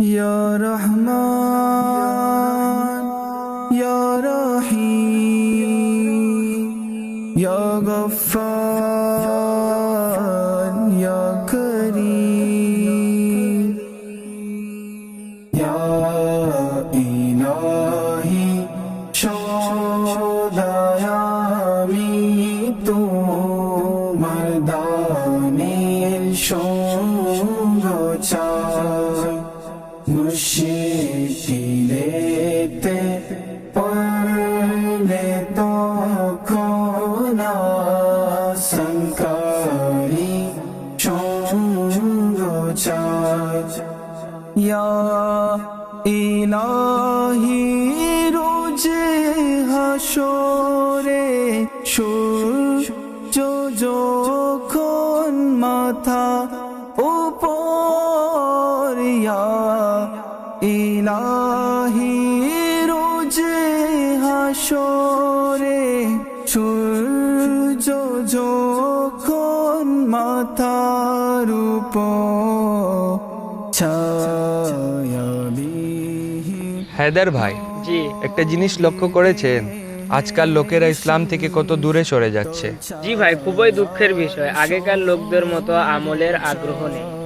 يا رحمن يا رحيم يا غفار يا كريم يا إلهي সদায়ামি তোমার দানের সঙ্গ চাই মুশকিলেতে পড়লে তখন সংকারি সঙ্গ ইয়া ইলাহি রোজে হাসরে সূর্য যখন মাথা উপর ইয়া ইলাহি রোজে হাসরে সূর্য যখন মাথার হায়দার ভাই জি। একটা জিনিস লক্ষ্য করেছেন? আজকাল লোকেরা ইসলাম থেকে কত দূরে সরে যাচ্ছে। জি ভাই খুবই দুঃখের বিষয়। আগেকার লোকদের মতো আমলের আগ্রহ নেই।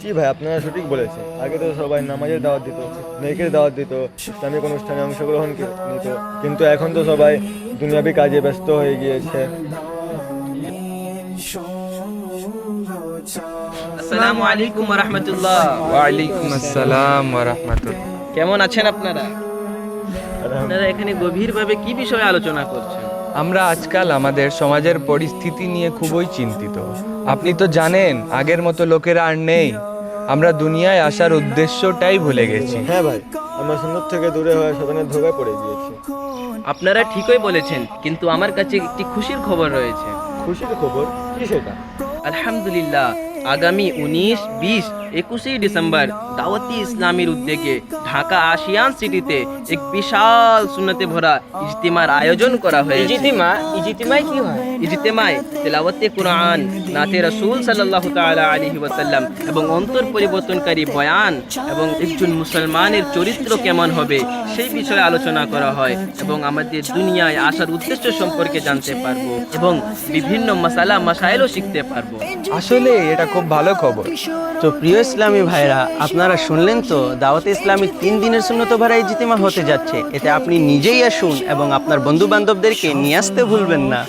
জি ভাই আপনারা সঠিক বলেছেন। আগে তো সবাই নামাজের দাওয়াত দিত নেকের দাওয়াত দিত ইসলামিক অনুষ্ঠানে অংশগ্রহণ নিত। কিন্তু এখন তো সবাই দুনিয়াবি কাজে ব্যস্ত হয়ে গিয়েছে। আসসালামু আলাইকুম রহমতুল্লাহ ওয়ালাইকুম আসসালাম ওয়া রাহমাতুল্লাহ কেমন আছেন আপনারা? আপনারা এখানে গভীরভাবে কি বিষয়ে আলোচনা করছেন? আমরা আজকাল আমাদের সমাজের পরিস্থিতি নিয়ে খুবই চিন্তিত। আপনি তো জানেন আগের মতো লোকেরা আর নেই। আমরা দুনিয়ায় আসার উদ্দেশ্যটাই ভুলে গেছি। হ্যাঁ ভাই আমরা সুন্দর থেকে দূরে হয়ে শতানের ধোকায় পড়ে গিয়েছি। আপনারা ঠিকই বলেছেন কিন্তু আমার কাছে একটি খুশির খবর রয়েছে। খুশির খবর? কি সেটা আলহামদুলিল্লাহ আগামী উনিশ বিশ একুশে ডিসেম্বর দাওয়াতি ইসলামীর উদ্যোগে ঢাকা আসিয়ান সিটিতে এক বিশাল সুন্নতে ভরা ইজতিমার আয়োজন করা হয়েছে। ইজতিমা ইজতিমায় কি হয়? ইজতিমায় তেলাওয়াতে কুরআন নাতে রাসূল সাল্লাল্লাহু তাআলা আলাইহি ওয়াসাল্লাম এবং অন্তর পরিবর্তনকারী বয়ান এবং একজন মুসলমানের চরিত্র কেমন হবে সেই বিষয়ে আলোচনা করা হয় এবং আমাদের দুনিয়ায় আসার উদ্দেশ্য সম্পর্কে জানতে পারব এবং বিভিন্ন মাসালা মাসাইলও শিখতে পারব। আসলে এটা খুব ভালো খবর। তো প্রিয় ইসলামী ভাইরা আপনারা শুনলেন তো দাওয়াতে ইসলামী তিন দিনের সুন্নত ভাড়া ইজিতেমা হতে যাচ্ছে। এতে আপনি নিজেই আসুন এবং আপনার বন্ধু বান্ধবদেরকে নিয়ে আসতে ভুলবেন না।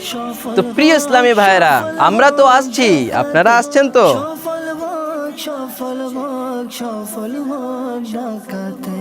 তো প্রিয় ইসলামী ভাইরা আমরা তো আসছি। আপনারা আসছেন তো? সফল ডাকাতে।